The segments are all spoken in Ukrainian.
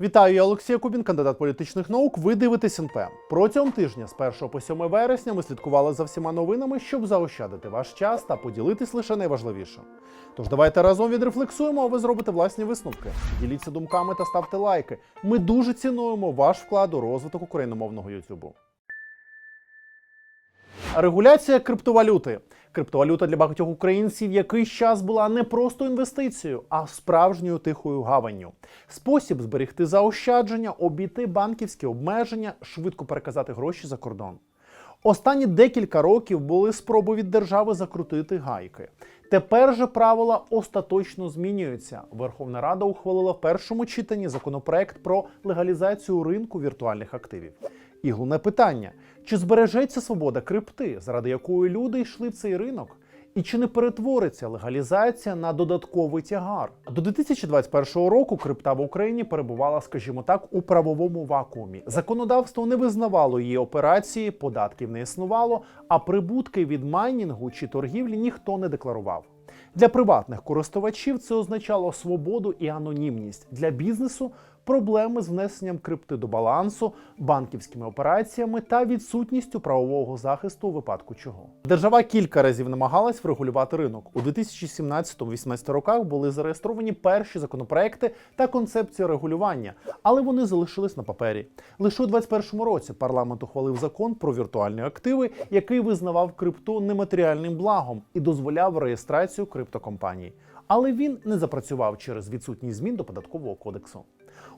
Вітаю, я Олексій Кубін, кандидат політичних наук. Ви дивитесь НП. Протягом тижня з 1 по 7 вересня ми слідкували за всіма новинами, щоб заощадити ваш час та поділитись лише найважливішим. Тож давайте разом відрефлексуємо, а ви зробите власні висновки. Діліться думками та ставте лайки. Ми дуже цінуємо ваш вклад у розвиток україномовного Ютубу. Регуляція криптовалюти. Криптовалюта для багатьох українців якийсь час була не просто інвестицією, а справжньою тихою гаванню. Спосіб зберегти заощадження, обійти банківські обмеження, швидко переказати гроші за кордон. Останні декілька років були спроби від держави закрутити гайки. Тепер же правила остаточно змінюються. Верховна Рада ухвалила в першому читанні законопроект про легалізацію ринку віртуальних активів. І головне питання: чи збережеться свобода крипти, заради якої люди йшли в цей ринок? І чи не перетвориться легалізація на додатковий тягар? До 2021 року крипта в Україні перебувала, скажімо так, у правовому вакуумі. Законодавство не визнавало її операції, податків не існувало, а прибутки від майнінгу чи торгівлі ніхто не декларував. Для приватних користувачів це означало свободу і анонімність. Для бізнесу проблеми з внесенням крипти до балансу, банківськими операціями та відсутністю правового захисту у випадку чого. Держава кілька разів намагалась врегулювати ринок. У 2017-2018 роках були зареєстровані перші законопроекти та концепція регулювання, але вони залишились на папері. Лише у 2021 році парламент ухвалив закон про віртуальні активи, який визнавав крипту нематеріальним благом і дозволяв реєстрацію криптокомпаній. Але він не запрацював через відсутність змін до податкового кодексу.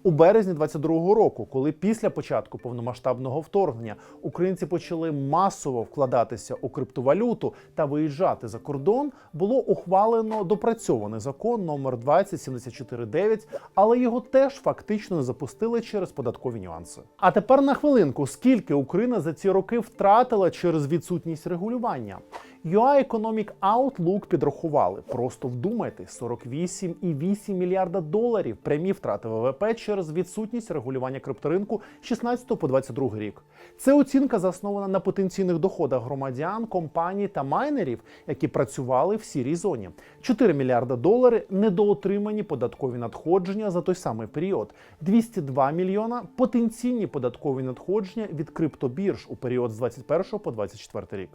У березні 22-го року, коли після початку повномасштабного вторгнення українці почали масово вкладатися у криптовалюту та виїжджати за кордон, було ухвалено допрацьований закон номер 20749, але його теж фактично не запустили через податкові нюанси. А тепер на хвилинку, скільки Україна за ці роки втратила через відсутність регулювання? UI Economic Outlook підрахували. Просто вдумайтесь, 48,8 мільярда доларів прямі втрати ВВП через відсутність регулювання крипторинку з 16 по 22 рік. Це оцінка заснована на потенційних доходах громадян, компаній та майнерів, які працювали в сірій зоні. 4 мільярда доларів недоотримані податкові надходження за той самий період. 202 мільйона потенційні податкові надходження від криптобірж у період з 21 по 24 рік.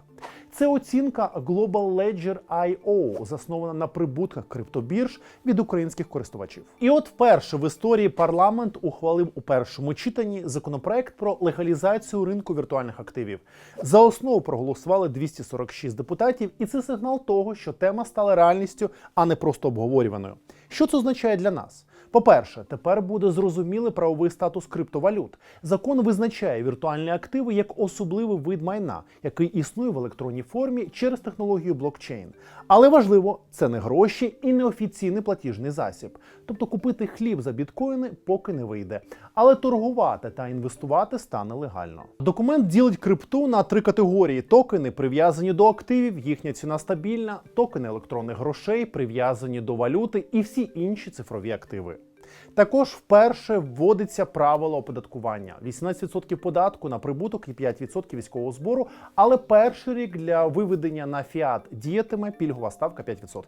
Це оцінка Global Ledger IO, заснована на прибутках криптобірж від українських користувачів. І от вперше в історії парламент ухвалив у першому читанні законопроект про легалізацію ринку віртуальних активів. За основу проголосували 246 депутатів, і це сигнал того, що тема стала реальністю, а не просто обговорюваною. Що це означає для нас? По-перше, тепер буде зрозумілий правовий статус криптовалют. Закон визначає віртуальні активи як особливий вид майна, який існує в електронній формі через технологію блокчейн. Але важливо, це не гроші і не офіційний платіжний засіб. Тобто купити хліб за біткоїни поки не вийде. Але торгувати та інвестувати стане легально. Документ ділить крипту на три категорії: токени прив'язані до активів, їхня ціна стабільна, токени електронних грошей прив'язані до валюти і всі інші цифрові активи. Також вперше вводиться правило оподаткування: 18% податку на прибуток і 5% військового збору. Але перший рік для виведення на фіат діятиме пільгова ставка 5%.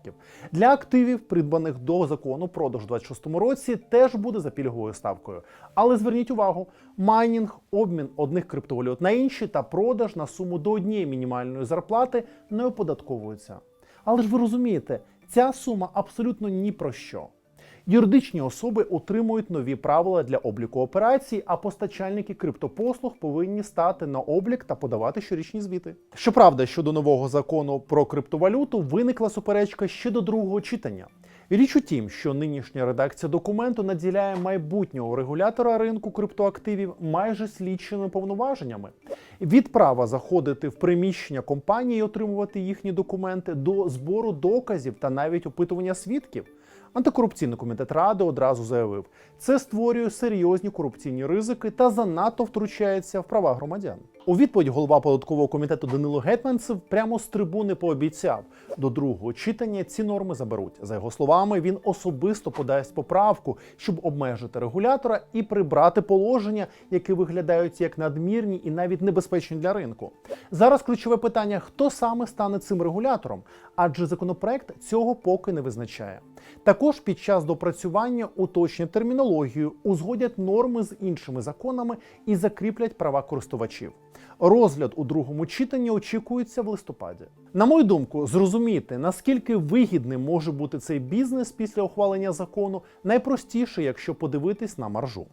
Для активів, придбаних до закону продаж у 26 році, теж буде за пільговою ставкою. Але зверніть увагу: майнінг, обмін одних криптовалют на інші та продаж на суму до однієї мінімальної зарплати не оподатковуються. Але ж ви розумієте, ця сума абсолютно ні про що. Юридичні особи отримують нові правила для обліку операцій, а постачальники криптопослуг повинні стати на облік та подавати щорічні звіти. Щоправда, щодо нового закону про криптовалюту виникла суперечка ще до другого читання. Річ у тім, що нинішня редакція документу наділяє майбутнього регулятора ринку криптоактивів майже слідчими повноваженнями від права заходити в приміщення компанії і отримувати їхні документи до збору доказів та навіть опитування свідків. Антикорупційний комітет ради одразу заявив, це створює серйозні корупційні ризики та занадто втручається в права громадян. У відповідь голова податкового комітету Данило Гетманцев прямо з трибуни пообіцяв, до другого читання ці норми заберуть. За його словами, він особисто подасть поправку, щоб обмежити регулятора і прибрати положення, які виглядають як надмірні і навіть небезпечні для ринку. Зараз ключове питання: хто саме стане цим регулятором? Адже законопроект цього поки не визначає. Також під час допрацювання уточнять термінологію, узгодять норми з іншими законами і закріплять права користувачів. Розгляд у другому читанні очікується в листопаді. На мою думку, зрозуміти наскільки вигідним може бути цей бізнес після ухвалення закону, найпростіше, якщо подивитись на маржу.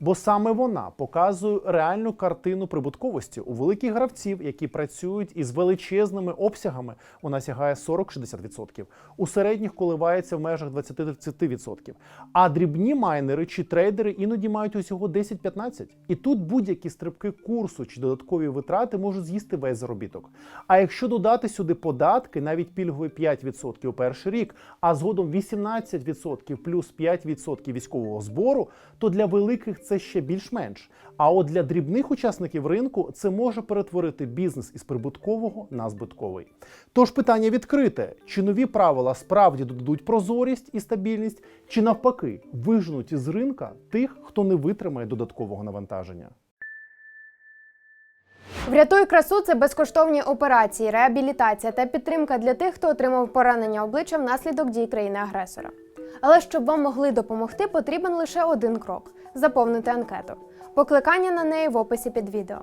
Бо саме вона показує реальну картину прибутковості у великих гравців, які працюють із величезними обсягами. Вона сягає 40-60%. У середніх коливається в межах 20-30%. А дрібні майнери чи трейдери іноді мають усього 10-15%. І тут будь-які стрибки курсу чи додаткові витрати можуть з'їсти весь заробіток. А якщо додати сюди податки, навіть пільгові 5% у перший рік, а згодом 18% плюс 5% військового збору, то для великих це ще більш-менш. А от для дрібних учасників ринку це може перетворити бізнес із прибуткового на збитковий. Тож питання відкрите: чи нові правила справді додадуть прозорість і стабільність, чи навпаки вижнуть із ринка тих, хто не витримає додаткового навантаження. Врятуй красу це безкоштовні операції, реабілітація та підтримка для тих, хто отримав поранення обличчя внаслідок дій країни-агресора. Але щоб вам могли допомогти, потрібен лише один крок заповнити анкету. Покликання на неї в описі під відео.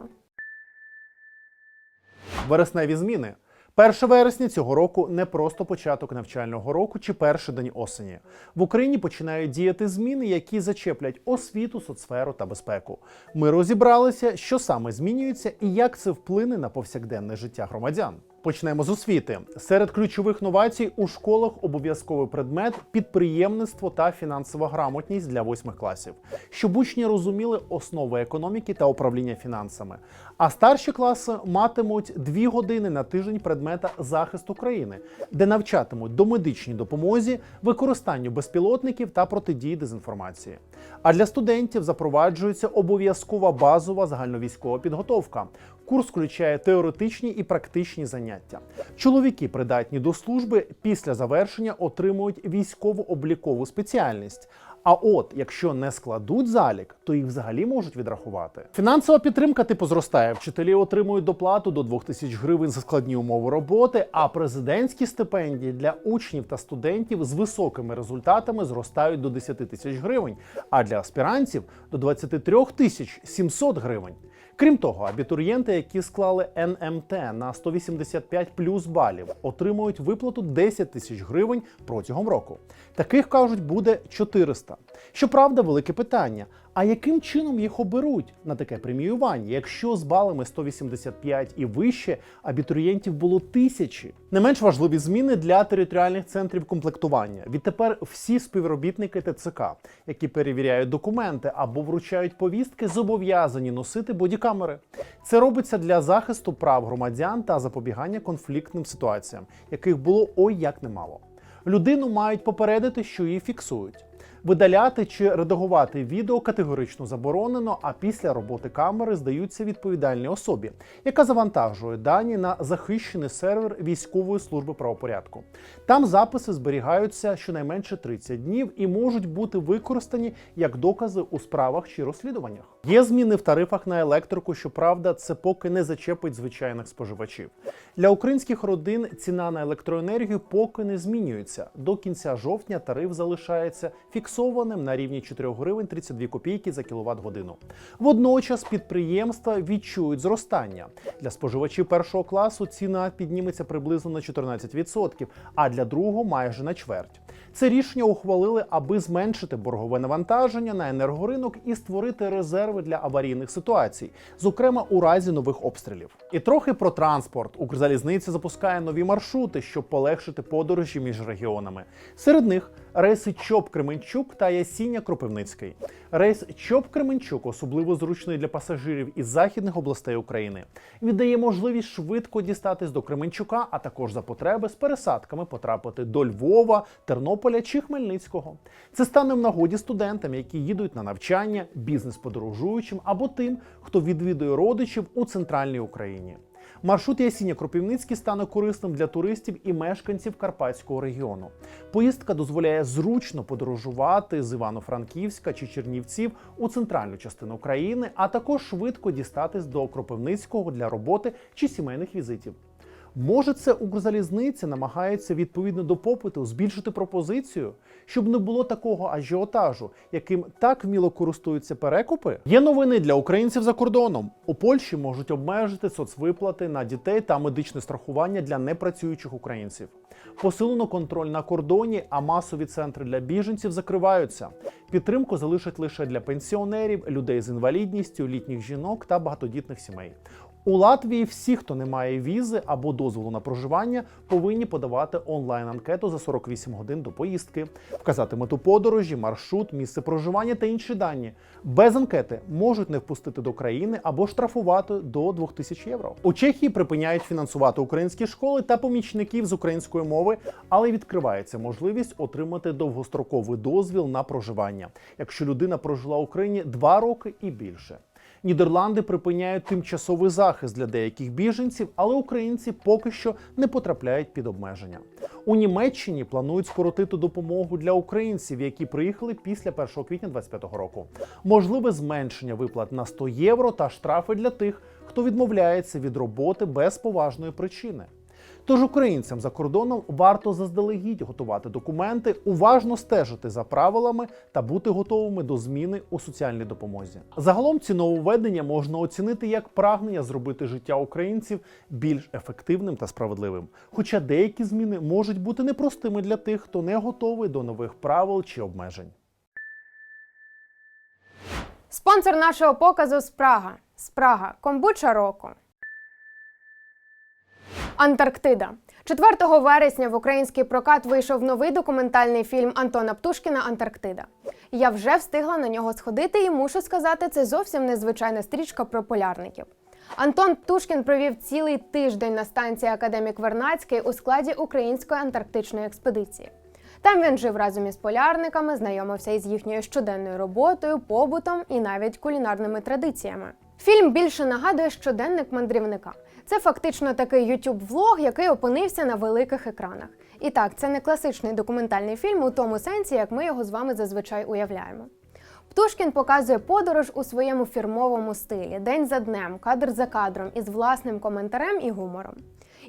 Вересневі зміни. 1 вересня цього року не просто початок навчального року чи перший день осені. В Україні починають діяти зміни, які зачеплять освіту, соцсферу та безпеку. Ми розібралися, що саме змінюється і як це вплине на повсякденне життя громадян. Почнемо з освіти. Серед ключових новацій у школах обов'язковий предмет підприємництво та фінансова грамотність для восьмих класів, щоб учні розуміли основи економіки та управління фінансами. А старші класи матимуть дві години на тиждень предмета захисту країни, де навчатимуть домедичній допомозі, використанню безпілотників та протидії дезінформації. А для студентів запроваджується обов'язкова базова загальновійськова підготовка. Курс включає теоретичні і практичні заняття. Чоловіки, придатні до служби, після завершення отримують військово-облікову спеціальність. А от якщо не складуть залік, то їх взагалі можуть відрахувати. Фінансова підтримка типу зростає. Вчителі отримують доплату до 2000 гривень за складні умови роботи. А президентські стипендії для учнів та студентів з високими результатами зростають до 10 тисяч гривень, а для аспірантів до 23 тисяч 700 гривень. Крім того, абітурієнти, які склали НМТ на 185 плюс балів, отримують виплату 10 тисяч гривень протягом року. Таких кажуть буде 400. Щоправда, велике питання: а яким чином їх оберуть на таке преміювання, якщо з балами 185 і вище абітурієнтів було тисячі? Не менш важливі зміни для територіальних центрів комплектування. Відтепер всі співробітники ТЦК, які перевіряють документи або вручають повістки, зобов'язані носити бодікамери. Це робиться для захисту прав громадян та запобігання конфліктним ситуаціям, яких було ой як немало. Людину мають попередити, що її фіксують. Видаляти чи редагувати відео категорично заборонено, а після роботи камери здаються відповідальній особі, яка завантажує дані на захищений сервер військової служби правопорядку. Там записи зберігаються щонайменше 30 днів і можуть бути використані як докази у справах чи розслідуваннях. Є зміни в тарифах на електрику, щоправда, це поки не зачепить звичайних споживачів. Для українських родин ціна на електроенергію поки не змінюється. До кінця жовтня тариф залишається фіксованим на рівні 4 гривень 32 копійки за кіловат годину. Водночас підприємства відчують зростання. Для споживачів першого класу ціна підніметься приблизно на 14%, а для другого майже на чверть. Це рішення ухвалили, аби зменшити боргове навантаження на енергоринок і створити резерви для аварійних ситуацій, зокрема у разі нових обстрілів. І трохи про транспорт. Укрзалізниця запускає нові маршрути, щоб полегшити подорожі між регіонами. Серед них рейси Чоп Кременчук та Ясіння Кропивницький. Рейс Чоп Кременчук особливо зручний для пасажирів із західних областей України. Він дає можливість швидко дістатись до Кременчука, а також за потреби з пересадками потрапити до Львова, Тернополя чи Хмельницького. Це стане в нагоді студентам, які їдуть на навчання, бізнес-подорожуючим або тим, хто відвідує родичів у центральній Україні. Маршрут Ясіння Кропівницький стане корисним для туристів і мешканців Карпатського регіону. Поїздка дозволяє зручно подорожувати з Івано-Франківська чи Чернівців у центральну частину країни, а також швидко дістатись до Кропивницького для роботи чи сімейних візитів. Може, це Укрзалізниця намагається відповідно до попиту збільшити пропозицію, щоб не було такого ажіотажу, яким так вміло користуються перекупи. Є новини для українців за кордоном. У Польщі можуть обмежити соцвиплати на дітей та медичне страхування для непрацюючих українців. Посилено контроль на кордоні, а масові центри для біженців закриваються. Підтримку залишать лише для пенсіонерів, людей з інвалідністю, літніх жінок та багатодітних сімей. У Латвії всі, хто не має візи або дозволу на проживання, повинні подавати онлайн-анкету за 48 годин до поїздки, вказати мету подорожі, маршрут, місце проживання та інші дані. Без анкети можуть не впустити до країни або штрафувати до 2000 євро. У Чехії припиняють фінансувати українські школи та помічників з української мови, але відкривається можливість отримати довгостроковий дозвіл на проживання, якщо людина прожила в Україні два роки і більше. Нідерланди припиняють тимчасовий захист для деяких біженців, але українці поки що не потрапляють під обмеження. У Німеччині планують скоротити допомогу для українців, які приїхали після 1 квітня 2025 року. Можливе зменшення виплат на 100 євро та штрафи для тих, хто відмовляється від роботи без поважної причини. Тож українцям за кордоном варто заздалегідь готувати документи, уважно стежити за правилами та бути готовими до зміни у соціальній допомозі. Загалом ці нововведення можна оцінити як прагнення зробити життя українців більш ефективним та справедливим. Хоча деякі зміни можуть бути непростими для тих, хто не готовий до нових правил чи обмежень. Спонсор нашого показу Спрага. Спрага комбуча року. Антарктида. 4 вересня в український прокат вийшов новий документальний фільм Антона Птушкіна Антарктида. Я вже встигла на нього сходити і мушу сказати, це зовсім незвичайна стрічка про полярників. Антон Птушкін провів цілий тиждень на станції Академік Вернацький у складі української антарктичної експедиції. Там він жив разом із полярниками, знайомився із їхньою щоденною роботою, побутом і навіть кулінарними традиціями. Фільм більше нагадує щоденник мандрівника. Це фактично такий youtube влог який опинився на великих екранах. І так, це не класичний документальний фільм у тому сенсі, як ми його з вами зазвичай уявляємо. Птушкін показує подорож у своєму фірмовому стилі, день за днем, кадр за кадром, із власним коментарем і гумором.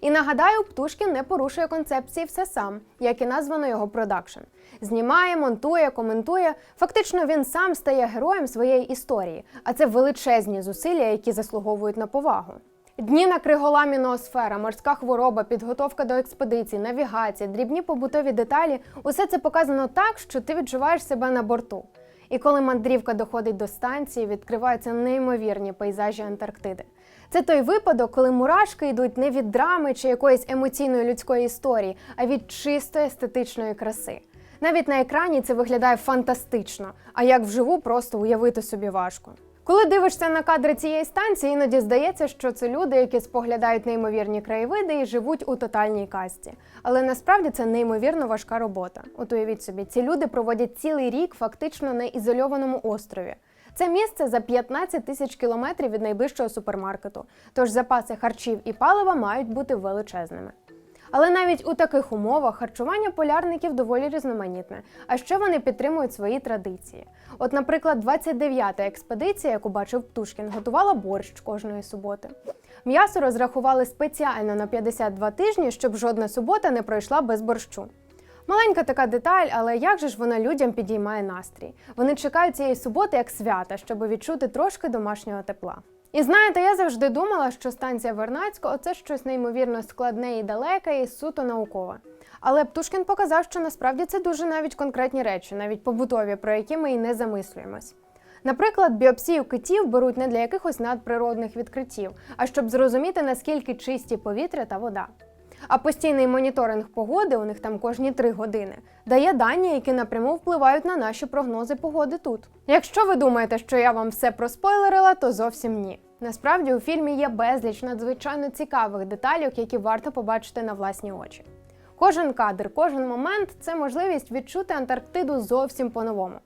І нагадаю, Птушкін не порушує концепції все сам, як і названо його продакшн. Знімає, монтує, коментує. Фактично, він сам стає героєм своєї історії, а це величезні зусилля, які заслуговують на повагу. Дні на криголамі ноосфера, морська хвороба, підготовка до експедицій, навігація, дрібні побутові деталі усе це показано так, що ти відчуваєш себе на борту. І коли мандрівка доходить до станції, відкриваються неймовірні пейзажі Антарктиди. Це той випадок, коли мурашки йдуть не від драми чи якоїсь емоційної людської історії, а від чистої естетичної краси. Навіть на екрані це виглядає фантастично, а як вживу просто уявити собі важко. Коли дивишся на кадри цієї станції, іноді здається, що це люди, які споглядають неймовірні краєвиди і живуть у тотальній касті. Але насправді це неймовірно важка робота. От уявіть собі, ці люди проводять цілий рік фактично на ізольованому острові. Це місце за 15 тисяч кілометрів від найближчого супермаркету, тож запаси харчів і палива мають бути величезними. Але навіть у таких умовах харчування полярників доволі різноманітне, а ще вони підтримують свої традиції. От, наприклад, 29-та експедиція, яку бачив Птушкін, готувала борщ кожної суботи. М'ясо розрахували спеціально на 52 тижні, щоб жодна субота не пройшла без борщу. Маленька така деталь, але як же ж вона людям підіймає настрій? Вони чекають цієї суботи як свята, щоб відчути трошки домашнього тепла. І знаєте, я завжди думала, що станція Вернацького це щось неймовірно складне і далеке, і суто наукове. Але Птушкін показав, що насправді це дуже навіть конкретні речі, навіть побутові, про які ми і не замислюємось. Наприклад, біопсію китів беруть не для якихось надприродних відкриттів, а щоб зрозуміти, наскільки чисті повітря та вода. А постійний моніторинг погоди, у них там кожні три години, дає дані, які напряму впливають на наші прогнози погоди тут. Якщо ви думаєте, що я вам все проспойлерила, то зовсім ні. Насправді у фільмі є безліч надзвичайно цікавих деталей, які варто побачити на власні очі. Кожен кадр, кожен момент це можливість відчути Антарктиду зовсім по-новому.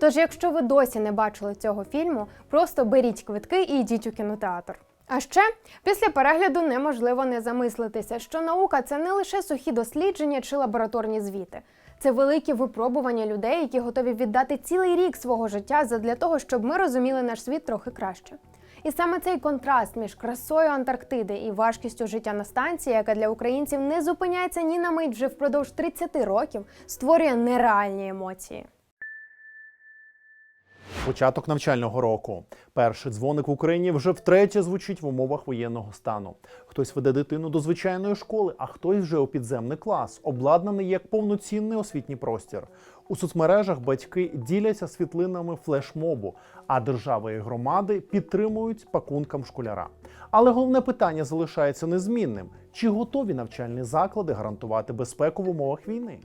Тож, якщо ви досі не бачили цього фільму, просто беріть квитки і йдіть у кінотеатр. А ще після перегляду неможливо не замислитися, що наука це не лише сухі дослідження чи лабораторні звіти. Це великі випробування людей, які готові віддати цілий рік свого життя задля того, щоб ми розуміли наш світ трохи краще. І саме цей контраст між красою Антарктиди і важкістю життя на станції, яка для українців не зупиняється ні на мить вже впродовж 30 років, створює нереальні емоції. Початок навчального року. Перший дзвоник в Україні вже втретє звучить в умовах воєнного стану. Хтось веде дитину до звичайної школи, а хтось вже у підземний клас, обладнаний як повноцінний освітній простір. У соцмережах батьки діляться світлинами флешмобу, а держава і громади підтримують пакункам школяра. Але головне питання залишається незмінним: чи готові навчальні заклади гарантувати безпеку в умовах війни?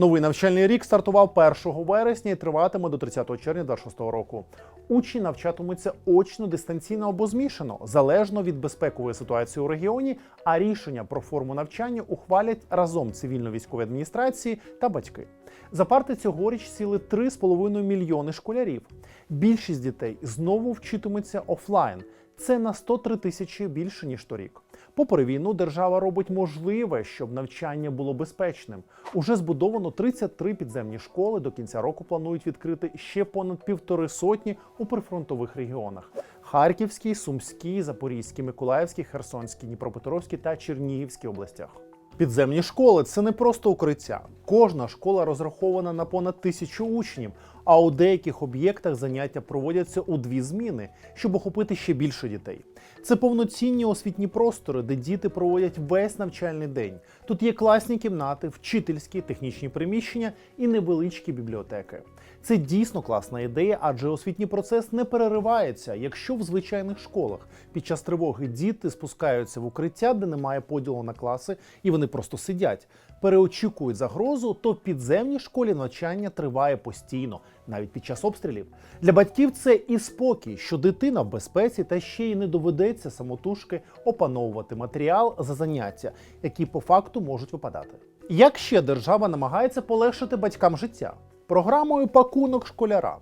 Новий навчальний рік стартував 1 вересня і триватиме до 30 червня 2026 року. Учні навчатимуться очно, дистанційно або змішано, залежно від безпекової ситуації у регіоні. А рішення про форму навчання ухвалять разом цивільно-військові адміністрації та батьки. За парти цьогоріч сіли 3,5 мільйони школярів. Більшість дітей знову вчитимуться офлайн. Це на 103 тисячі більше ніж торік. Попри війну, держава робить можливе, щоб навчання було безпечним. Уже збудовано 33 підземні школи. До кінця року планують відкрити ще понад півтори сотні у прифронтових регіонах: Харківській, Сумській, Запорізькій, Миколаївській, Херсонській, Дніпропетровській та Чернігівській областях. Підземні школи це не просто укриття. Кожна школа розрахована на понад тисячу учнів, а у деяких об'єктах заняття проводяться у дві зміни, щоб охопити ще більше дітей. Це повноцінні освітні простори, де діти проводять весь навчальний день. Тут є класні кімнати, вчительські, технічні приміщення і невеличкі бібліотеки. Це дійсно класна ідея, адже освітній процес не переривається, якщо в звичайних школах під час тривоги діти спускаються в укриття, де немає поділу на класи, і вони просто сидять, переочікують загрозу, то в підземній школі навчання триває постійно, навіть під час обстрілів. Для батьків це і спокій, що дитина в безпеці, та ще й не доведеться самотужки опановувати матеріал за заняття, які по факту можуть випадати. Як ще держава намагається полегшити батькам життя? Програмою пакунок школяра.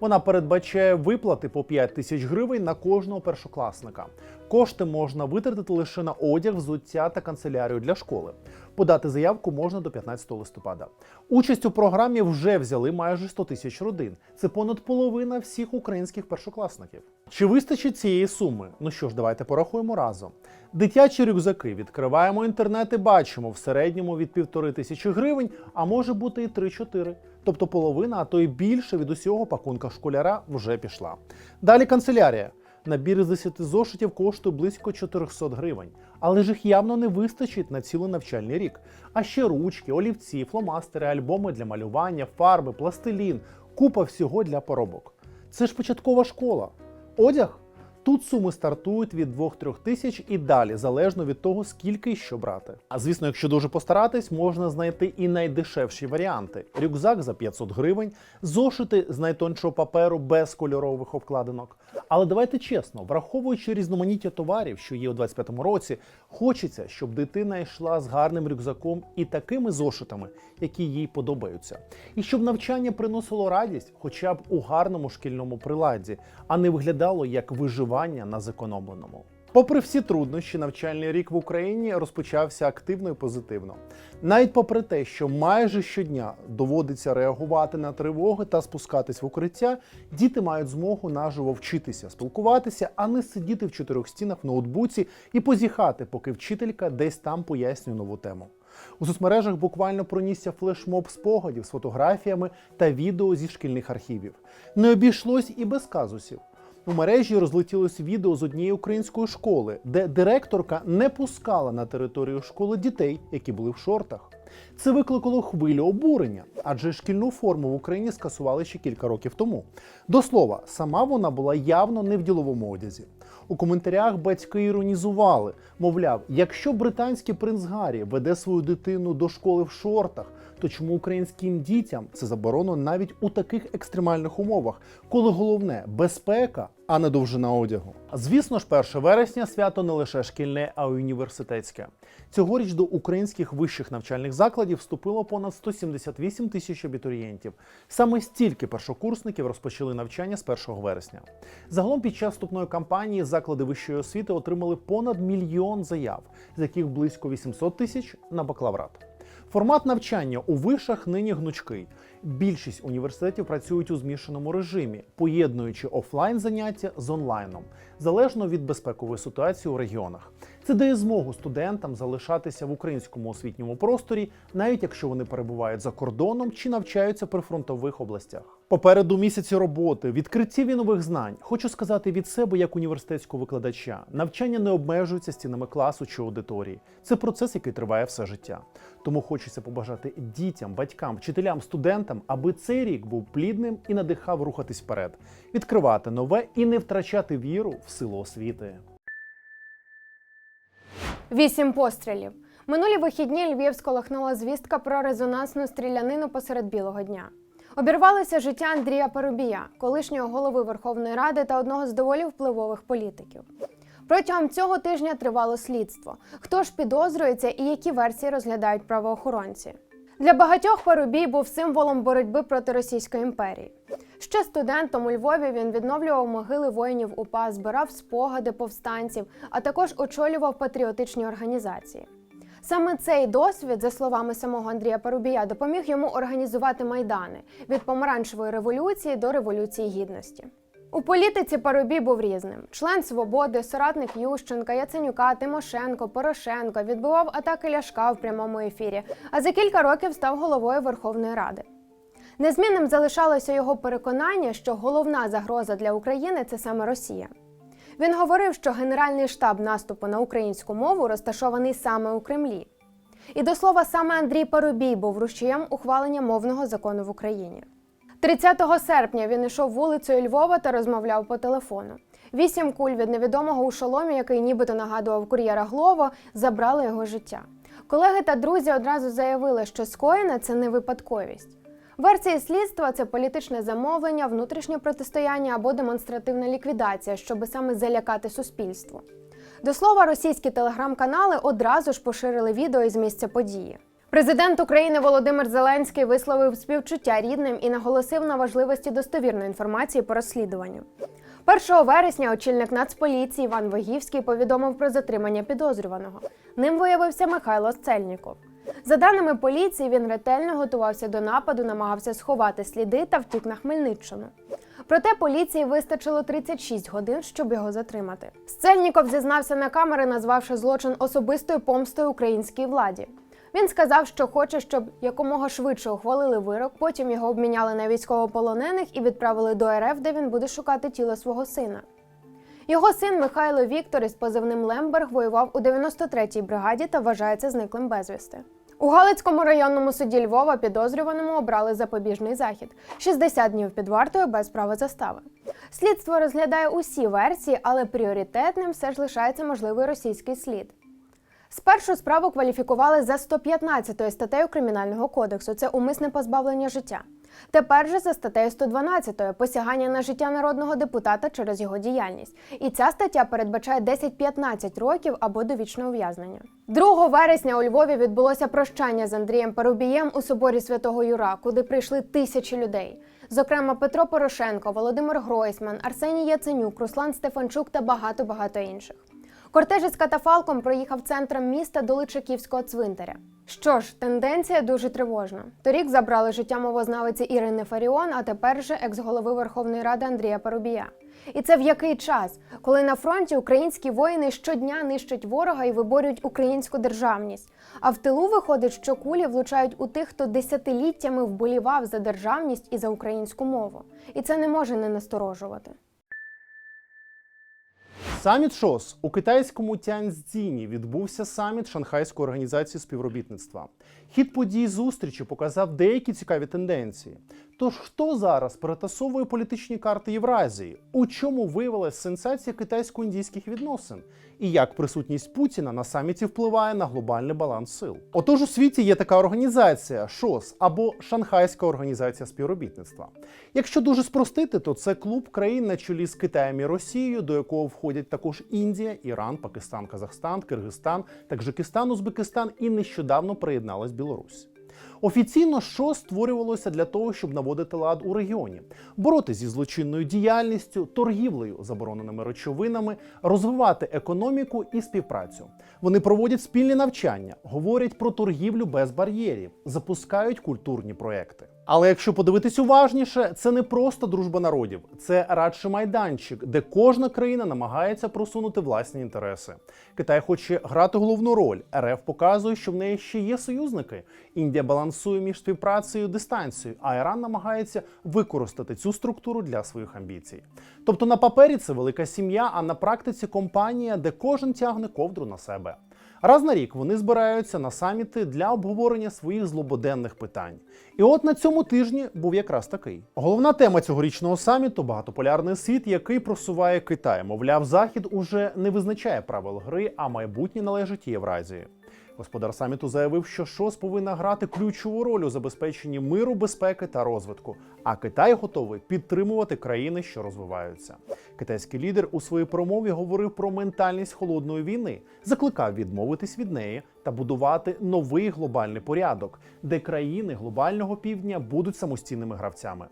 Вона передбачає виплати по 5 тисяч гривень на кожного першокласника. Кошти можна витратити лише на одяг, взуття та канцелярію для школи. Подати заявку можна до 15 листопада. Участь у програмі вже взяли майже 100 тисяч родин. Це понад половина всіх українських першокласників. Чи вистачить цієї суми? Ну що ж, давайте порахуємо разом. Дитячі рюкзаки відкриваємо інтернет і бачимо в середньому від півтори тисячі гривень, а може бути і 3-4. Тобто половина, а то й більше від усього пакунка школяра вже пішла. Далі канцелярія. Набір з 10 зошитів коштує близько 400 гривень, але ж їх явно не вистачить на цілий навчальний рік. А ще ручки, олівці, фломастери, альбоми для малювання, фарби, пластилін, купа всього для поробок. Це ж початкова школа. Одяг? Тут суми стартують від 2-3 тисяч і далі, залежно від того, скільки і що брати. А звісно, якщо дуже постаратись, можна знайти і найдешевші варіанти: рюкзак за 500 гривень, зошити з найтоншого паперу без кольорових обкладинок. Але давайте чесно, враховуючи різноманіття товарів, що є у 25-му році, хочеться, щоб дитина йшла з гарним рюкзаком і такими зошитами, які їй подобаються, і щоб навчання приносило радість, хоча б у гарному шкільному приладі, а не виглядало як виживання на зекономленому. Попри всі труднощі, навчальний рік в Україні розпочався активно і позитивно. Навіть попри те, що майже щодня доводиться реагувати на тривоги та спускатись в укриття, діти мають змогу наживо вчитися, спілкуватися, а не сидіти в чотирьох стінах в ноутбуці і позіхати, поки вчителька десь там пояснює нову тему. У соцмережах буквально пронісся флешмоб спогадів з фотографіями та відео зі шкільних архівів. Не обійшлось і без казусів. У мережі розлетілось відео з однієї української школи, де директорка не пускала на територію школи дітей, які були в шортах. Це викликало хвилю обурення, адже шкільну форму в Україні скасували ще кілька років тому. До слова, сама вона була явно не в діловому одязі. У коментарях батьки іронізували, мовляв, якщо британський принц Гаррі веде свою дитину до школи в шортах, то чому українським дітям це заборонено навіть у таких екстремальних умовах, коли головне безпека, а не довжина одягу? Звісно ж, 1 вересня свято не лише шкільне, а й університетське. Цьогоріч до українських вищих навчальних закладів вступило понад 178 тисяч абітурієнтів. Саме стільки першокурсників розпочали навчання з 1 вересня. Загалом під час вступної кампанії заклади вищої освіти отримали понад мільйон заяв, з яких близько 800 тисяч на бакалаврат. Формат навчання у вишах нині гнучкий. Більшість університетів працюють у змішаному режимі, поєднуючи офлайн заняття з онлайном, залежно від безпекової ситуації у регіонах. Це дає змогу студентам залишатися в українському освітньому просторі, навіть якщо вони перебувають за кордоном чи навчаються при фронтових областях. Попереду місяці роботи, відкриттів і нових знань. Хочу сказати від себе як університетського викладача, навчання не обмежується стінами класу чи аудиторії. Це процес, який триває все життя. Тому хочеться побажати дітям, батькам, вчителям, студентам, аби цей рік був плідним і надихав рухатись вперед, відкривати нове і не втрачати віру в силу освіти. Вісім пострілів. Минулі вихідні Львів сколихнула звістка про резонансну стрілянину посеред білого дня. Обірвалося життя Андрія Парубія, колишнього голови Верховної Ради та одного з доволі впливових політиків. Протягом цього тижня тривало слідство. Хто ж підозрюється і які версії розглядають правоохоронці? Для багатьох Парубій був символом боротьби проти Російської імперії. Ще студентом у Львові він відновлював могили воїнів УПА, збирав спогади повстанців, а також очолював патріотичні організації. Саме цей досвід, за словами самого Андрія Парубія, допоміг йому організувати майдани від помаранчевої революції до революції гідності. У політиці Парубій був різним: член свободи, соратник Ющенка, Яценюка, Тимошенко, Порошенко відбивав атаки Ляшка в прямому ефірі, а за кілька років став головою Верховної Ради. Незмінним залишалося його переконання, що головна загроза для України це саме Росія. Він говорив, що Генеральний штаб наступу на українську мову розташований саме у Кремлі. І до слова, саме Андрій Парубій був рушієм ухвалення мовного закону в Україні. 30 серпня він йшов вулицею Львова та розмовляв по телефону. Вісім куль від невідомого у шоломі, який нібито нагадував кур'єра Глово, забрали його життя. Колеги та друзі одразу заявили, що скоєне це не випадковість. Версії слідства це політичне замовлення, внутрішнє протистояння або демонстративна ліквідація, щоби саме залякати суспільство. До слова, російські телеграм-канали одразу ж поширили відео із місця події. Президент України Володимир Зеленський висловив співчуття рідним і наголосив на важливості достовірної інформації по розслідуванню. 1 вересня очільник Нацполіції Іван Вогівський повідомив про затримання підозрюваного. Ним виявився Михайло Сцельніков. За даними поліції, він ретельно готувався до нападу, намагався сховати сліди та втік на Хмельниччину. Проте поліції вистачило 36 годин, щоб його затримати. Сцельніков зізнався на камери, назвавши злочин особистою помстою українській владі. Він сказав, що хоче, щоб якомога швидше ухвалили вирок, потім його обміняли на військовополонених і відправили до РФ, де він буде шукати тіло свого сина. Його син Михайло Віктор із позивним Лемберг воював у 93-й бригаді та вважається зниклим безвісти. У Галицькому районному суді Львова підозрюваному обрали запобіжний захід 60 днів під вартою без права застави. Слідство розглядає усі версії, але пріоритетним все ж лишається можливий російський слід. Спершу справу кваліфікували за 115 статтею Кримінального кодексу це умисне позбавлення життя. Тепер же за статтею 112 посягання на життя народного депутата через його діяльність. І ця стаття передбачає 10-15 років або довічне ув'язнення. 2 вересня у Львові відбулося прощання з Андрієм Парубієм у соборі Святого Юра, куди прийшли тисячі людей. Зокрема, Петро Порошенко, Володимир Гройсман, Арсеній Яценюк, Руслан Стефанчук та багато багато інших. Кортеж із катафалком проїхав центром міста до Личаківського цвинтаря. Що ж, тенденція дуже тривожна. Торік забрали життя мовознавиці Ірини Фаріон, а тепер же екс-голови Верховної Ради Андрія Парубія. І це в який час, коли на фронті українські воїни щодня нищать ворога і виборюють українську державність. А в тилу виходить, що кулі влучають у тих, хто десятиліттями вболівав за державність і за українську мову. І це не може не насторожувати. Саміт ШОС у китайському Тяньцзіні відбувся саміт Шанхайської організації співробітництва. Хід подій зустрічі показав деякі цікаві тенденції. Тож хто зараз перетасовує політичні карти Євразії? У чому виявилась сенсація китайсько-індійських відносин? І як присутність Путіна на саміті впливає на глобальний баланс сил? Отож, у світі є така організація ШОС або Шанхайська організація співробітництва. Якщо дуже спростити, то це клуб країн на чолі з Китаєм і Росією, до якого входять також Індія, Іран, Пакистан, Казахстан, Киргизстан, Таджикистан, Узбекистан і нещодавно приєдналась Білорусь. Офіційно що створювалося для того, щоб наводити лад у регіоні, боротися зі злочинною діяльністю, торгівлею забороненими речовинами, розвивати економіку і співпрацю. Вони проводять спільні навчання, говорять про торгівлю без бар'єрів, запускають культурні проекти. Але якщо подивитись уважніше, це не просто дружба народів, це радше майданчик, де кожна країна намагається просунути власні інтереси. Китай хоче грати головну роль. РФ показує, що в неї ще є союзники. Індія балансує між співпрацею і дистанцією, а Іран намагається використати цю структуру для своїх амбіцій. Тобто на папері це велика сім'я, а на практиці компанія, де кожен тягне ковдру на себе. Раз на рік вони збираються на саміти для обговорення своїх злободенних питань. І от на цьому тижні був якраз такий. Головна тема цьогорічного саміту багатополярний світ, який просуває Китай. Мовляв, Захід уже не визначає правил гри, а майбутнє належить Євразії. Господар саміту заявив, що ШОС повинна грати ключову роль у забезпеченні миру, безпеки та розвитку. А Китай готовий підтримувати країни, що розвиваються. Китайський лідер у своїй промові говорив про ментальність холодної війни, закликав відмовитись від неї та будувати новий глобальний порядок, де країни глобального півдня будуть самостійними гравцями.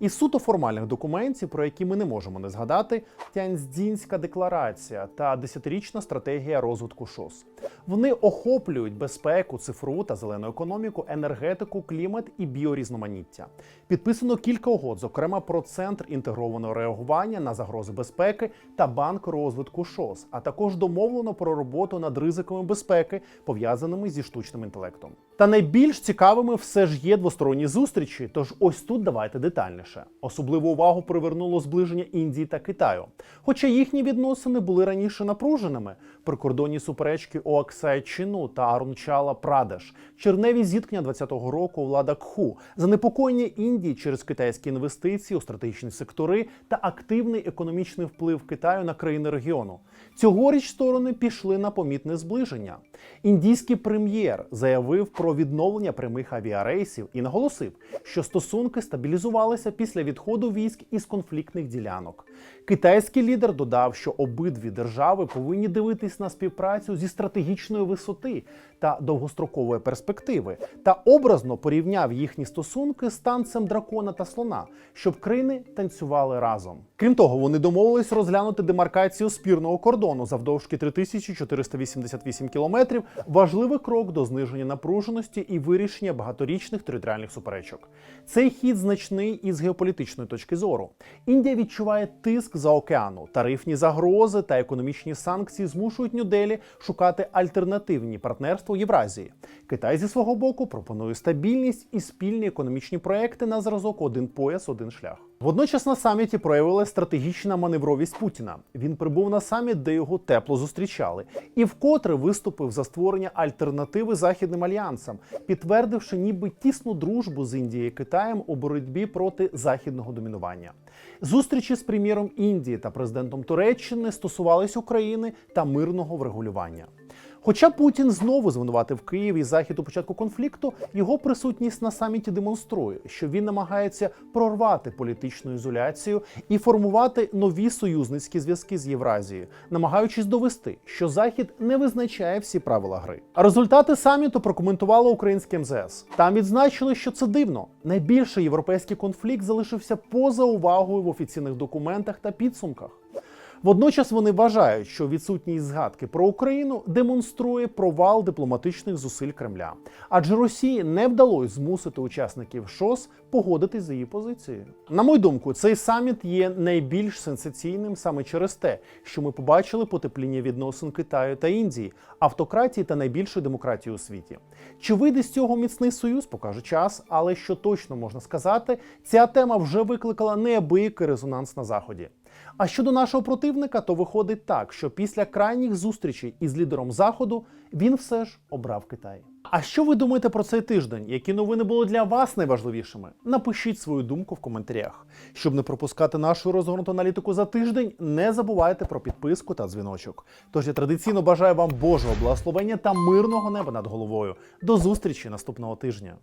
Із суто формальних документів, про які ми не можемо не згадати, Тяньцзінська декларація та десятирічна стратегія розвитку ШОС. Вони охоплюють безпеку, цифрову та зелену економіку, енергетику, клімат і біорізноманіття. Підписано кілька угод, зокрема про центр інтегрованого реагування на загрози безпеки та банк розвитку ШОС, а також домовлено про роботу над ризиками безпеки, пов'язаними зі штучним інтелектом. Та найбільш цікавими все ж є двосторонні зустрічі. Тож ось тут давайте детальніше. Особливу увагу привернуло зближення Індії та Китаю. Хоча їхні відносини були раніше напруженими, прикордонні суперечки у Аксай-Чину та Арунчала Прадеш, черневі зіткнення 20-го року влада Кху, занепокоєння Індії через китайські інвестиції у стратегічні сектори та активний економічний вплив Китаю на країни регіону. Цьогоріч сторони пішли на помітне зближення. Індійський прем'єр заявив про відновлення прямих авіарейсів і наголосив, що стосунки стабілізувалися після відходу військ із конфліктних ділянок. Китайський лідер додав, що обидві держави повинні дивитись на співпрацю зі стратегічної висоти та довгострокової перспективи, та образно порівняв їхні стосунки з танцем дракона та слона, щоб країни танцювали разом. Крім того, вони домовились розглянути демаркацію спірного кордону завдовжки 3488 кілометрів. Важливий крок до зниження напруженості і вирішення багаторічних територіальних суперечок. Цей хід значний із геополітичної точки зору. Індія відчуває тиск за океану, тарифні загрози та економічні санкції змушують Нью-Делі шукати альтернативні партнерства у Євразії. Китай зі свого боку пропонує стабільність і спільні економічні проекти на зразок один пояс, один шлях. Водночас на саміті проявилася стратегічна маневровість Путіна. Він прибув на саміт, де його тепло зустрічали, і вкотре виступив за створення альтернативи західним альянсам, підтвердивши ніби тісну дружбу з Індією і Китаєм у боротьбі проти західного домінування. Зустрічі з прем'єром Індії та президентом Туреччини стосувались України та мирного врегулювання. Хоча Путін знову звинуватив Київ і Захід у початку конфлікту, його присутність на саміті демонструє, що він намагається прорвати політичну ізоляцію і формувати нові союзницькі зв'язки з Євразією, намагаючись довести, що Захід не визначає всі правила гри. А результати саміту прокоментувало українське МЗС. Там відзначили, що це дивно. Найбільший європейський конфлікт залишився поза увагою в офіційних документах та підсумках. Водночас вони вважають, що відсутність згадки про Україну демонструє провал дипломатичних зусиль Кремля, адже Росії не вдалося змусити учасників ШОС погодитись за її позицією. На мою думку, цей саміт є найбільш сенсаційним саме через те, що ми побачили потепління відносин Китаю та Індії, автократії та найбільшої демократії у світі. Чи вийде з цього міцний союз, покаже час, але що точно можна сказати, ця тема вже викликала неабиякий резонанс на заході. А щодо нашого противника, то виходить так, що після крайніх зустрічей із лідером заходу він все ж обрав Китай. А що ви думаєте про цей тиждень? Які новини були для вас найважливішими? Напишіть свою думку в коментарях. Щоб не пропускати нашу розгорнуту аналітику за тиждень, не забувайте про підписку та дзвіночок. Тож я традиційно бажаю вам Божого благословення та мирного неба над головою. До зустрічі наступного тижня.